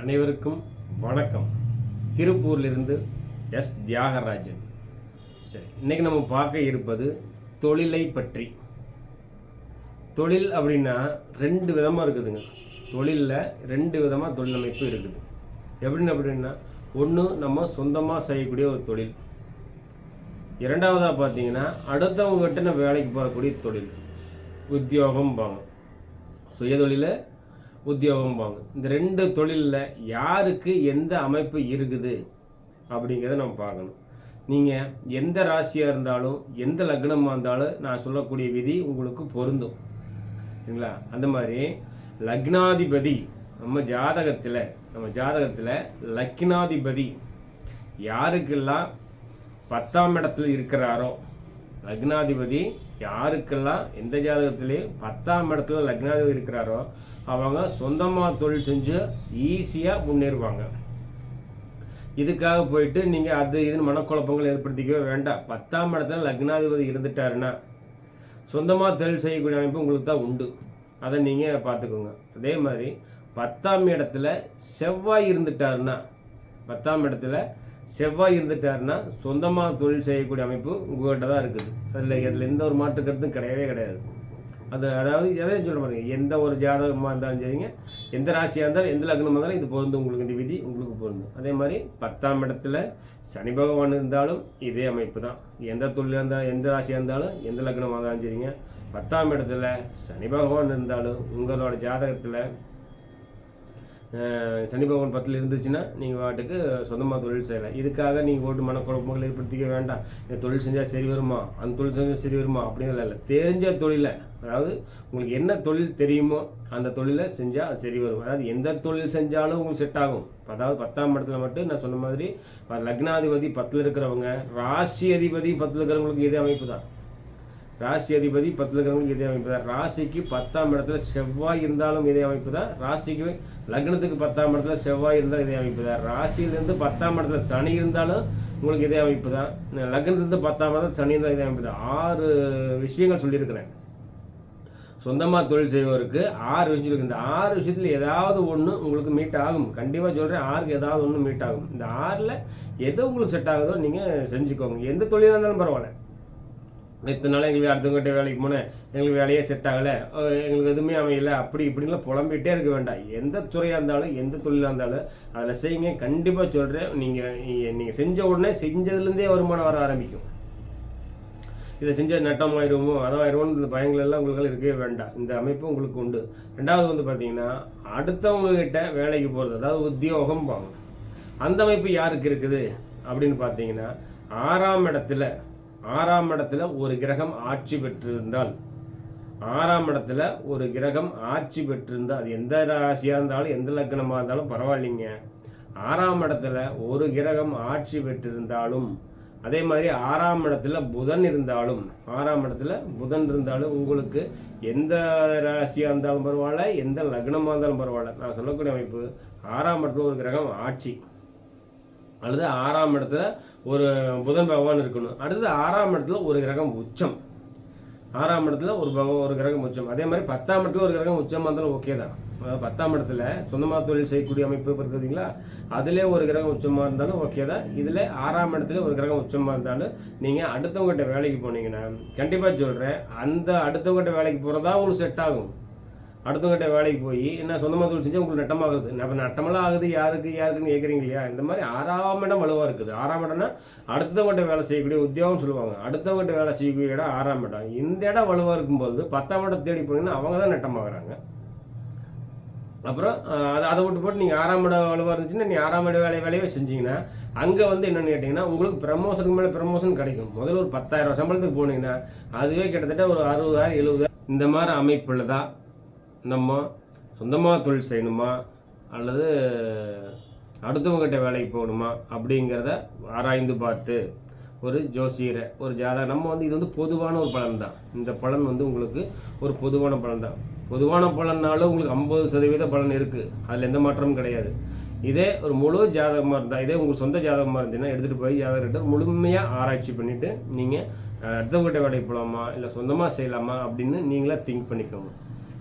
அனைவருக்கும் வணக்கம். திருப்பூர்லிருந்து எஸ். தியாகராஜன். சரி இன்னைக்கு நம்ம பார்க்க இருப்பது தொழிலை பற்றி. தொழில் அப்படின்னா ரெண்டு விதமாக இருக்குதுங்க. தொழிலில் ரெண்டு விதமாக தொழில் அமைப்பு இருக்குது. எப்படின்னு அப்படின்னா ஒன்று நம்ம சொந்தமாக செய்யக்கூடிய ஒரு தொழில். இரண்டாவதாக பார்த்தீங்கன்னா அடுத்தவங்ககிட்ட நம்ம வேலைக்கு போகக்கூடிய தொழில். உத்தியோகம் பாவம். சுயதொழில உத்தியோகம்பாங்க இந்த ரெண்டு தொழிலில் யாருக்கு எந்த அமைப்பு இருக்குது அப்படிங்கிறத நம்ம பார்க்கணும். நீங்கள் எந்த ராசியாக இருந்தாலும் எந்த லக்னமாக இருந்தாலும் நான் சொல்லக்கூடிய விதி உங்களுக்கு பொருந்தும். சரிங்களா? அந்த மாதிரி லக்னாதிபதி நம்ம ஜாதகத்தில் நம்ம ஜாதகத்தில் லக்னாதிபதி யாருக்கெல்லாம் பத்தாம் இடத்துல இருக்கிறாரோ லக்னாதிபதி யாருக்கெல்லாம் எந்த ஜாதகத்திலே பத்தாம் இடத்துல லக்னாதிபதி இருக்கிறாரோ அவங்க சொந்தமாக தொழில் செஞ்சு ஈஸியாக முன்னேறுவாங்க. இதுக்காக போயிட்டு நீங்கள் அது இதுன்னு மனக்குழப்பங்கள் ஏற்படுத்திக்கவே வேண்டாம். பத்தாம் இடத்துல லக்னாதிபதி இருந்துட்டாருன்னா சொந்தமாக தொழில் செய்யக்கூடிய அமைப்பு உங்களுக்கு தான் உண்டு. அதை நீங்கள் பார்த்துக்கோங்க. அதே மாதிரி பத்தாம் இடத்துல செவ்வாய் இருந்துட்டாருன்னா பத்தாம் இடத்துல செவ்வாய் இருந்துட்டாருன்னா சொந்தமாக தொழில் செய்யக்கூடிய அமைப்பு உங்கள்கிட்ட தான் இருக்குது. அதில் அதில் எந்த ஒரு மாற்று கருத்தும் கிடையவே கிடையாது. அது அதாவது எதையும் சொல்ல பாருங்க எந்த ஒரு ஜாதகமாக இருந்தாலும் சரிங்க எந்த ராசியாக இருந்தாலும் எந்த லக்னமாக இருந்தாலும் இது பொருந்தும். உங்களுக்கு இந்த விதி உங்களுக்கு பொருந்தும். அதே மாதிரி பத்தாம் இடத்துல சனி பகவான் இருந்தாலும் இதே அமைப்பு தான். எந்த தொழில் இருந்தாலும் எந்த ராசியாக இருந்தாலும் எந்த லக்னமாக இருந்தாலும் சரிங்க. பத்தாம் இடத்துல சனி பகவான் இருந்தாலும் உங்களோட ஜாதகத்தில் சனி பகவான் பத்தில் இருந்துச்சுன்னா நீங்கள் வாட்டுக்கு சொந்தமாக தொழில் செய்யலாம். இதுக்காக நீங்கள் ஓட்டு மனக்குழப்பங்கள் ஏற்படுத்திக்க வேண்டாம். இந்த தொழில் செஞ்சால் சரி வருமா? அந்த தொழில் செஞ்சால் சரி வருமா? அப்படிங்கிறதுல இல்லை. தெரிஞ்ச தொழிலை அதாவது உங்களுக்கு என்ன தொழில் தெரியுமோ அந்த தொழிலை செஞ்சால் அது சரி வரும். அதாவது எந்த தொழில் செஞ்சாலும் உங்களுக்கு செட் ஆகும். அதாவது பத்தாம் இடத்துல மட்டும் நான் சொன்ன மாதிரி லக்னாதிபதி பத்தில் இருக்கிறவங்க ராசி அதிபதி பத்தில் இருக்கிறவங்களுக்கு இதே அமைப்பு தான். ராசி அதிபதி பத்தில் இருக்கிறவங்களுக்கு இதே அமைப்பு தான் ராசிக்கு பத்தாம் இடத்துல செவ்வாய் இருந்தாலும் இதே அமைப்பு தான் ராசிக்கு லக்னத்துக்கு பத்தாம் இடத்துல செவ்வாய் இருந்தாலும் இதே அமைப்பு தான் ராசியிலிருந்து பத்தாம் இடத்துல சனி இருந்தாலும் உங்களுக்கு இதே அமைப்பு தான் லக்னத்துலேருந்து பத்தாம் இடத்துல சனி இருந்தால் இதே அமைப்பு தான் ஆறு விஷயங்கள் சொல்லியிருக்கிறேன். சொந்தமாக தொழில் செய்வதற்கு ஆறு விஷயம் இருக்குது இந்த ஆறு விஷயத்தில் ஏதாவது ஒன்று உங்களுக்கு மீட் ஆகும். கண்டிப்பாக சொல்கிறேன் ஆறுக்கு ஏதாவது ஒன்று மீட் ஆகும். இந்த ஆறில் எது உங்களுக்கு செட் ஆகுதோ நீங்கள் செஞ்சுக்கோங்க. எந்த தொழிலாக இருந்தாலும் பரவாயில்ல. இத்தனை நாள் எங்களுக்கு அடுத்தவங்ககிட்ட வேலைக்கு போனேன். எங்களுக்கு வேலையே செட் ஆகலை. எங்களுக்கு எதுவுமே அமையலை. அப்படி இப்படின்லாம் புலம்பிகிட்டே இருக்க வேண்டாம். எந்த துறையாக இருந்தாலும் எந்த தொழிலாக இருந்தாலும் அதில் செய்யுங்க. கண்டிப்பாக சொல்கிறேன் நீங்கள் நீங்கள் செஞ்ச உடனே செஞ்சதுலேருந்தே வருமானம் வர ஆரம்பிக்கும். இதை செஞ்சால் நட்டம் ஆயிடுமோ அதான் ஆயிடுவோம் இந்த பயங்கள் எல்லாம் உங்களுக்கு இருக்கவே வேண்டாம். இந்த அமைப்பு உங்களுக்கு உண்டு. ரெண்டாவது வந்து பார்த்தீங்கன்னா அடுத்தவங்ககிட்ட வேலைக்கு போகிறது அதாவது உத்தியோகம் பாங்க அந்த அமைப்பு யாருக்கு இருக்குது? அப்படின்னு பார்த்தீங்கன்னா ஆறாம் இடத்துல ஆறாம் இடத்துல ஒரு கிரகம் ஆட்சி பெற்றிருந்தால் ஆறாம் இடத்துல ஒரு கிரகம் ஆட்சி பெற்றிருந்தால் அது எந்த ராசியாக இருந்தாலும் எந்த லக்னமாக இருந்தாலும் பரவாயில்லைங்க. ஆறாம் இடத்துல ஒரு கிரகம் ஆட்சி பெற்றிருந்தாலும் அதே மாதிரி ஆறாம் இடத்துல புதன் இருந்தாலும் ஆறாம் இடத்துல புதன் இருந்தாலும் உங்களுக்கு எந்த ராசியாக இருந்தாலும் பரவாயில்ல எந்த லக்னமாக இருந்தாலும் பரவாயில்ல. நான் சொல்லக்கூடிய அமைப்பு ஆறாம் இடத்துல ஒரு கிரகம் ஆட்சி. அல்லது ஆறாம் இடத்துல ஒரு புதன் பகவான் இருக்கணும். அடுத்தது ஆறாம் இடத்துல ஒரு கிரகம் உச்சம். ஆறாம் இடத்துல ஒரு பக ஒரு கிரகம் உச்சம். அதே மாதிரி பத்தாம் இடத்துல ஒரு கிரகம் உச்சமாக இருந்தாலும் ஓகே தான். அதாவது பத்தாம் இடத்துல சொந்தமாக தொழில் செய்யக்கூடிய அமைப்பு இருக்குதுங்களா? அதிலே ஒரு கிரகம் உச்சமாக இருந்தாலும் ஓகே தான். இதில் ஆறாம் இடத்துல ஒரு கிரகம் உச்சமாக இருந்தாலும் நீங்கள் அடுத்தவங்ககிட்ட வேலைக்கு போனீங்கன்னா கண்டிப்பாக சொல்கிறேன் அந்த அடுத்தவங்ககிட்ட வேலைக்கு போகிறதா உங்களுக்கு செட் ஆகும். அடுத்தவங்ககிட்ட வேலைக்கு போய் என்ன சொந்தமாக தொழில் செஞ்சால் உங்களுக்கு நட்டமாகுது நம்ம நட்டமெல்லாம் ஆகுது யாருக்கு யாருக்குன்னு கேட்குறீங்க இல்லையா இந்த மாதிரி ஆறாம் இடம் வலுவாக இருக்குது. ஆறாம் இடம்னா அடுத்தவங்ககிட்ட வேலை செய்யக்கூடிய உத்தியோகம் சொல்லுவாங்க. அடுத்தவங்ககிட்ட வேலை செய்யக்கூடிய இடம் ஆறாம் இடம். இந்த இடம் வலுவாக இருக்கும்போது பத்தாம் இடம் தேடி போனீங்கன்னா அவங்க தான் நட்டமாகறாங்க. அப்புறம் அதை அதை விட்டு போட்டு நீங்கள் ஆறாம் இடம் வலுவாக இருந்துச்சுன்னா நீ ஆறாம் இட வேலை வேலையை செஞ்சீங்கன்னா அங்கே வந்து என்னென்னு கேட்டிங்கன்னா உங்களுக்கு ப்ரமோஷனுக்கு மேலே ப்ரமோஷன் கிடைக்கும். முதல்ல ஒரு பத்தாயிரம் சம்பளத்துக்கு போனீங்கன்னா அதுவே கிட்டத்தட்ட ஒரு அறுபதாயிரம் எழுபதாயிரம் இந்த மாதிரி அமைப்பில் தான் நம்ம சொந்தமாக தொழில் செய்யணுமா? அல்லது அடுத்தவங்ககிட்ட வேலைக்கு போகணுமா? அப்படிங்கிறத ஆராய்ந்து பார்த்து ஒரு ஜோசியரை ஒரு ஜாதகம் நம்ம வந்து இது வந்து பொதுவான ஒரு பலன் தான் இந்த பலன் வந்து உங்களுக்கு ஒரு பொதுவான பலன் தான் பொதுவான பலன்னாலும் உங்களுக்கு ஐம்பது சதவீத பலன் இருக்குது அதில் எந்த மாற்றமும் கிடையாது. இதே ஒரு முழு ஜாதகமாக இருந்தால் இதே உங்களுக்கு சொந்த ஜாதகமாக இருந்துச்சுன்னா எடுத்துகிட்டு போய் ஜாதகர்கிட்ட முழுமையாக ஆராய்ச்சி பண்ணிவிட்டு நீங்கள் அடுத்தவங்ககிட்ட வேலைக்கு போகலாமா இல்லை சொந்தமாக செய்யலாமா? அப்படின்னு நீங்களே திங்க் பண்ணிக்கோங்க.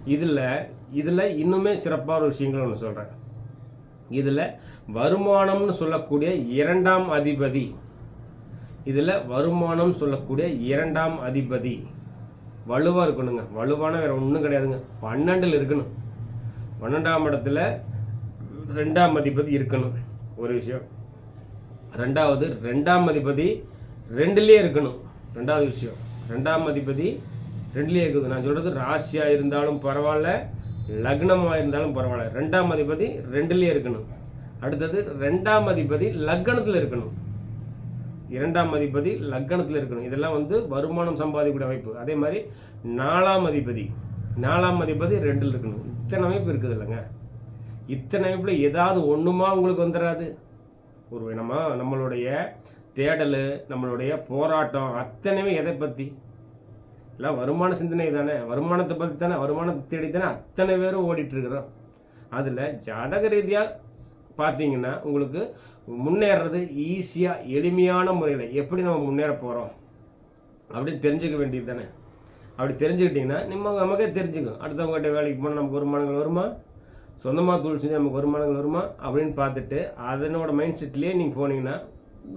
இதில் இதில் இன்னுமே சிறப்பான விஷயங்கள் ஒன்று சொல்கிறேன் இதில் வருமானம்னு சொல்லக்கூடிய இரண்டாம் அதிபதி. இதில் வருமானம் சொல்லக்கூடிய இரண்டாம் அதிபதி. வலுவாக இருக்கணுங்க. வலுவான வேறு ஒன்றும் கிடையாதுங்க. பன்னெண்டில் இருக்கணும். பன்னெண்டாம் இடத்துல ரெண்டாம் அதிபதி இருக்கணும். ஒரு விஷயம். ரெண்டாவது ரெண்டாம் அதிபதி ரெண்டுலேயே இருக்கணும். ரெண்டாவது விஷயம். ரெண்டாம் அதிபதி ரெண்டுலேயே இருக்குது. நான் சொல்கிறது ராசியாக இருந்தாலும் பரவாயில்ல லக்னமாக இருந்தாலும் பரவாயில்ல. ரெண்டாம் அதிபதி ரெண்டுலேயே இருக்கணும். அடுத்தது ரெண்டாம் அதிபதி லக்னத்தில் இருக்கணும். இரண்டாம் அதிபதி லக்னத்தில் இருக்கணும். இதெல்லாம் வந்து வருமானம் சம்பாதிக்கூடிய அமைப்பு. அதே மாதிரி நாலாம் அதிபதி நாலாம் அதிபதி ரெண்டில் இருக்கணும். இத்தனை அமைப்பு இருக்குது இல்லைங்க. இத்தனை அமைப்பில் ஏதாவது ஒன்றுமா உங்களுக்கு வந்துடாது ஒரு நம்ம நம்மளுடைய தேடல் நம்மளுடைய போராட்டம் அத்தனையுமே எதை பற்றி எல்லாம் வருமான சிந்தனை தானே? வருமானத்தை பற்றி தானே? வருமானத்தை தேடி தானே அத்தனை பேரும் ஓடிட்டுருக்குறோம். அதில் ஜாதக ரீதியாக பார்த்தீங்கன்னா உங்களுக்கு முன்னேறது ஈஸியாக எளிமையான முறையில் எப்படி நம்ம முன்னேற போகிறோம் அப்படின்னு தெரிஞ்சுக்க வேண்டியது தானே. அப்படி தெரிஞ்சுக்கிட்டிங்கன்னா நம்ம நமக்கே தெரிஞ்சுக்கும். அடுத்தவங்ககிட்ட வேலைக்கு போனால் நமக்கு வருமானங்கள் வருமா? சொந்தமாக தொழில் செஞ்சு நமக்கு வருமானங்கள் வருமா? அப்படின்னு பார்த்துட்டு அதனோட மைண்ட் செட்லேயே நீங்கள் போனீங்கன்னா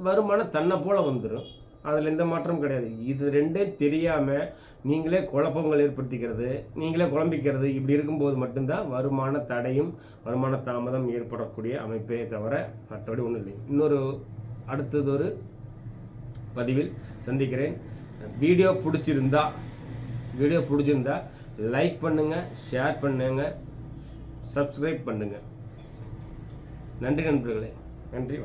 வருமானம் தன்னை போல் வந்துடும் அதில் எந்த மாற்றமும் கிடையாது. இது ரெண்டே தெரியாமல் நீங்களே குழப்பங்கள் ஏற்படுத்திக்கிறது நீங்களே குழம்பிக்கிறது. இப்படி இருக்கும்போது மட்டும்தான் வருமான தடையும் வருமான தாமதம் ஏற்படக்கூடிய அமைப்பே தவிர மற்றபடி ஒன்றும் இல்லை. இன்னொரு அடுத்தது ஒரு பதிவில் சந்திக்கிறேன். வீடியோ பிடிச்சிருந்தா வீடியோ பிடிச்சிருந்தா லைக் பண்ணுங்கள் ஷேர் பண்ணுங்கள் சப்ஸ்கிரைப் பண்ணுங்கள் நன்றி நண்பர்களே. நன்றி